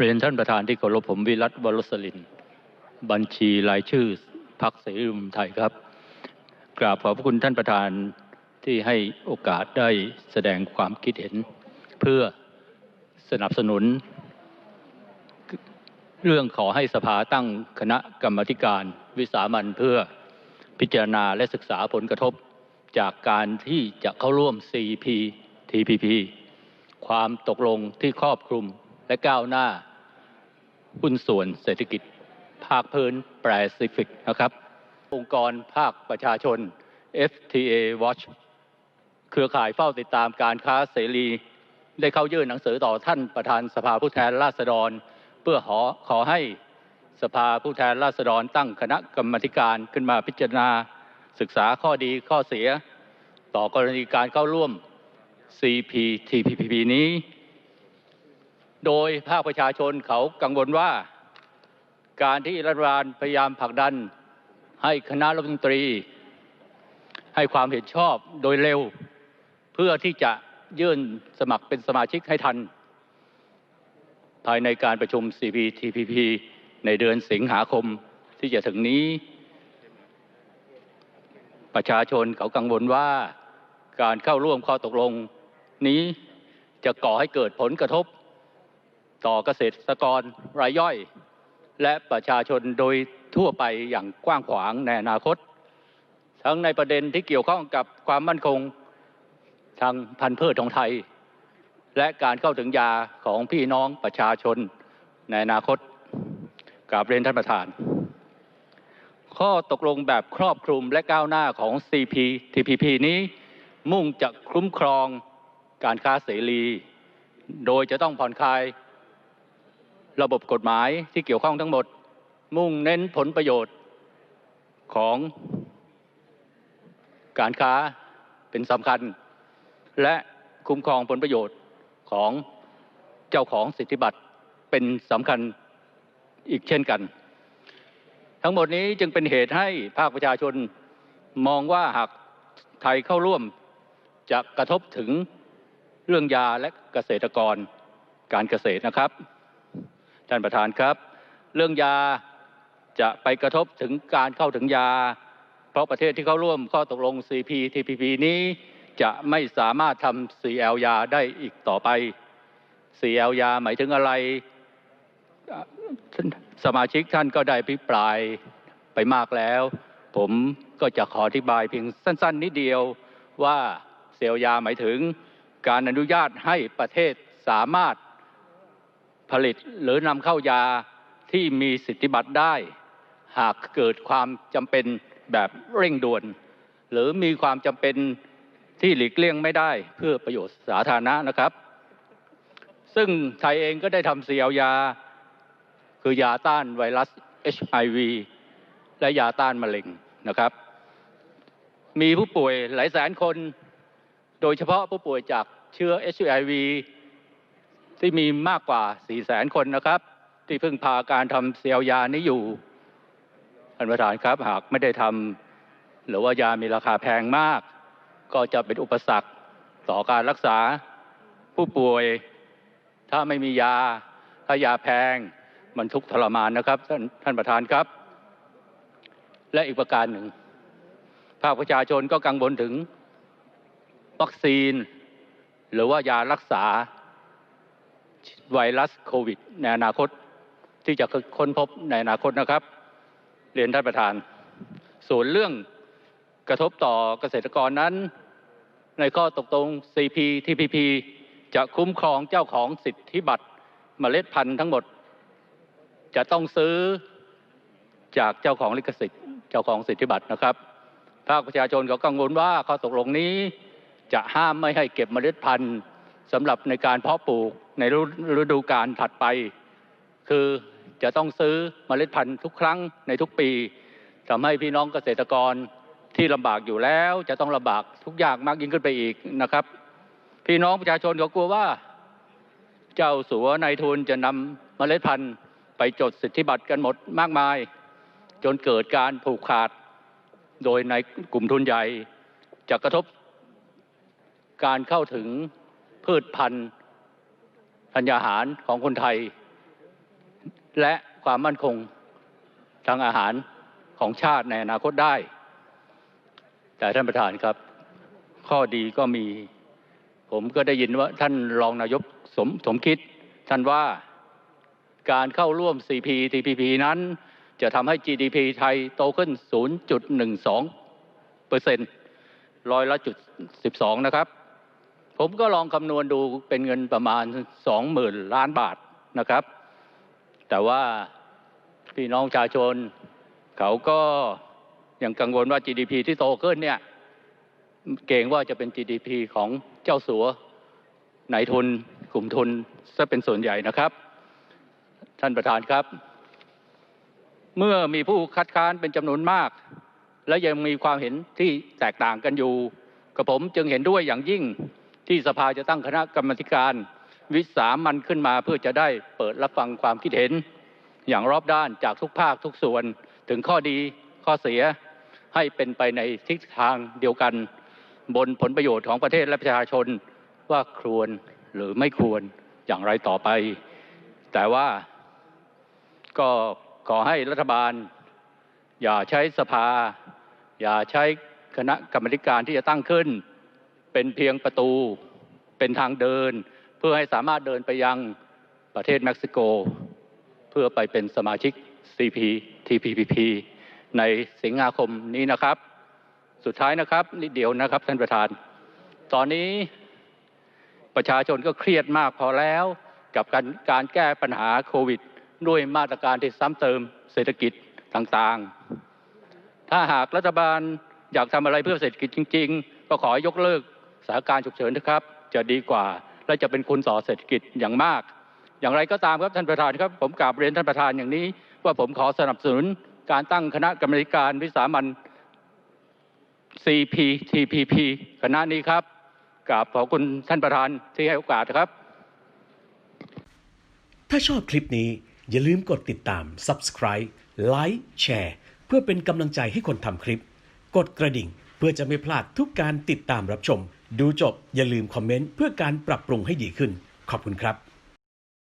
เรียนท่านประธานที่เคารพผมวิรัตวรสลิน บัญชีรายชื่อพักเสรีรวมไทยครับ กราบขอบพระคุณท่านประธานที่ให้โอกาสได้แสดงความคิดเห็น เพื่อสนับสนุน เรื่องขอให้สภาตั้งคณะกรรมการวิสามันเพื่อพิจารณาและศึกษาผลกระทบจากการที่จะเข้าร่วม CPTPP ความตกลงที่ครอบคลุม และก้าวหน้าหุ้นส่วนเศรษฐกิจ ภาคพื้นแปซิฟิกนะครับ องค์กรภาคประชาชน FTA Watch เครือข่ายเฝ้าติดตามการค้าเสรี ได้เข้ายื่นหนังสือต่อท่านประธานสภาผู้แทนราษฎร เพื่อขอขอให้สภาผู้แทนราษฎรตั้งคณะกรรมการขึ้นมาพิจารณา ศึกษาข้อดีข้อเสีย ต่อกรณีการเข้าร่วม CPTPP นี้ โดยภาคประชาชนเขากังวลว่า การที่รัฐบาลพยายามผลักดัน ให้คณะรัฐมนตรี ให้ความเห็นชอบโดยเร็ว เพื่อที่จะยื่นสมัครเป็นสมาชิกให้ทัน ภายในการประชุม CPTPP ในเดือนสิงหาคมที่จะถึงนี้ ประชาชนเขากังวลว่าการเข้าร่วมข้อตกลงนี้จะก่อให้เกิดผลกระทบ ต่อเกษตรกรรายย่อย และประชาชนโดยทั่วไปอย่างกว้างขวางในอนาคต ทั้งในประเด็นที่เกี่ยวข้องกับความมั่นคงทางพันธุ์พืชของไทย และการเข้าถึงยาของพี่น้องประชาชนในอนาคตกราบเรียนท่านประธาน ข้อตกลงแบบครอบคลุมและก้าวหน้าของ CPTPP นี้มุ่งจะคุ้มครองการค้าเสรี โดยจะต้องผ่อนคลาย ระบบกฎหมายที่เกี่ยวข้องทั้งหมด มุ่งเน้นผลประโยชน์ของการค้าเป็นสำคัญ และคุ้มครองผลประโยชน์ของเจ้าของสิทธิบัตรเป็นสำคัญอีกเช่นกัน ทั้งหมดนี้จึงเป็นเหตุให้ภาคประชาชนมองว่าหากไทยเข้าร่วมจะกระทบถึงเรื่องยาและเกษตรกรการเกษตรนะครับ ท่านประธานครับ เรื่องยาจะไปกระทบถึงการเข้าถึงยา เพราะประเทศที่เข้าร่วมข้อตกลง CPTPP นี้จะไม่สามารถทำ CL ยาได้อีกต่อไป CL ยาหมายถึงอะไร สมาชิกท่านก็ได้พิปรายไปมากแล้ว ผมก็จะขออธิบายเพียงสั้น ๆ นิดเดียวว่าเซลยาหมายถึงการอนุญาตให้ประเทศสามารถ ผลิตหรือนำเข้ายาที่มีสิทธิบัตรได้ หากเกิดความจำเป็นแบบเร่งด่วน หรือมีความจำเป็นที่หลีกเลี่ยงไม่ได้เพื่อประโยชน์สาธารณะนะครับ ซึ่งไทยเองก็ได้ทำเสียวยา คือยาต้านไวรัส HIV และยาต้านมะเร็งนะครับ มีผู้ป่วยหลายแสนคน โดยเฉพาะผู้ป่วยจากเชื้อ HIV ที่มีมากกว่า4แสนคนนะครับ ที่เพิ่งพาการทำเสียวยานี้อยู่ท่านประธานครับหากไม่ได้ทำหรือว่ายามีราคาแพงมาก ก็จะเป็นอุปสรรคต่อการรักษาผู้ป่วย ถ้าไม่มียา ถ้ายาแพงมันทุกข์ทรมานนะครับท่านท่านประธานครับ และอีกประการหนึ่ง ภาคประชาชนก็กังวลถึงวัคซีน หรือว่ายารักษา ไวรัสโควิดในอนาคตที่จะค้นพบในอนาคตนะครับ เรียนท่านประธาน ส่วนเรื่องกระทบต่อเกษตรกรนั้น ในข้อตกลง CPTPP จะคุ้มครองเจ้าของสิทธิบัตรเมล็ดพันธุ์ทั้งหมด จะต้องซื้อจากเจ้าของลิขสิทธิ์เจ้าของสิทธิบัตรนะครับ ภาคประชาชนเขากังวลว่าข้อตกลงนี้จะห้ามไม่ให้เก็บเมล็ดพันธุ์ สำหรับในการเพาะปลูกในฤดูกาลถัดไป คือจะต้องซื้อเมล็ดพันธุ์ทุกครั้งในทุกปีทำให้พี่น้องเกษตรกรที่ลำบากอยู่แล้ว จะต้องลำบากทุกอย่างมากยิ่งขึ้นไปอีกนะครับ พี่น้องประชาชนเขากลัวว่า เจ้าสัวนายทุนจะนำเมล็ดพันธุ์ไปจดสิทธิบัตรกันหมดมากมาย จนเกิดการผูกขาด โดยในกลุ่มทุนใหญ่จะกระทบการเข้าถึง พืชพันธุ์ธัญญาหารของคนไทย และความมั่นคงทางอาหารของชาติในอนาคตได้ แต่ท่านประธานครับ ข้อดีก็มี ผมก็ได้ยินว่าท่านรองนายกสมสมคิด ท่านว่าการเข้าร่วม CPTPP นั้นจะทำให้ GDP ไทยโตขึ้น 0.12เปอร์เซ็นต์ร้อยละจุด 12 นะครับ ผมก็ลองคำนวณดูเป็นเงินประมาณ20,000ล้านบาทนะครับ แต่ว่าพี่น้องประชาชน เขาก็ยังกังวลว่า GDP ที่โตขึ้นเนี่ยเกรงว่าจะเป็น GDP ของเจ้าสัวนายทุนกลุ่มทุนซะเป็นส่วนใหญ่นะครับ ท่านประธานครับ เมื่อมีผู้คัดค้านเป็นจำนวนมาก และยังมีความเห็นที่แตกต่างกันอยู่กับผมจึงเห็นด้วยอย่างยิ่ง ที่สภาจะตั้งคณะกรรมการวิสามันขึ้นมาเพื่อจะได้เปิดรับฟังความคิดเห็น อย่างรอบด้านจากทุกภาคทุกส่วนถึงข้อดีข้อเสียให้เป็นไปในทิศทางเดียวกัน บนผลประโยชน์ของประเทศและประชาชนว่าควรหรือไม่ควรอย่างไรต่อไป แต่ว่าก็ขอให้รัฐบาล อย่าใช้สภา อย่าใช้คณะกรรมการที่จะตั้งขึ้น เป็นเพียงประตูเป็นทางเดิน เพื่อให้สามารถเดินไปยังประเทศเม็กซิโก เพื่อไปเป็นสมาชิก CPTPP ในสิงหาคมนี้นะครับ สุดท้ายนะครับนิดเดียวนะครับท่านประธาน ตอนนี้ประชาชนก็เครียดมากพอแล้วกับการการแก้ปัญหาโควิด ด้วยมาตรการที่ซ้ำเติมเศรษฐกิจต่างๆ ถ้าหากรัฐบาลอยากทำอะไรเพื่อเศรษฐกิจจริง ๆ ก็ขอให้ยกเลิก สถานการณ์ฉุกเฉินนะครับ จะดีกว่าและจะเป็นคุณต่อเศรษฐกิจอย่างมาก อย่างไรก็ตามครับท่านประธานครับ ผมกราบเรียนท่านประธานอย่างนี้ ว่าผมขอสนับสนุนการตั้งคณะกรรมการวิสามัน CPTPP คณะนี้ครับกราบขอบคุณท่านประธานที่ให้โอกาสครับ ถ้าชอบคลิปนี้อย่าลืมกดติดตาม Subscribe Like แชร์เพื่อเป็นกำลังใจให้คนทำคลิป กดกระดิ่งเพื่อจะไม่พลาดทุกการติดตามรับชม ดูจบอย่าลืมคอมเมนต์เพื่อการปรับปรุงให้ดีขึ้น ขอบคุณครับ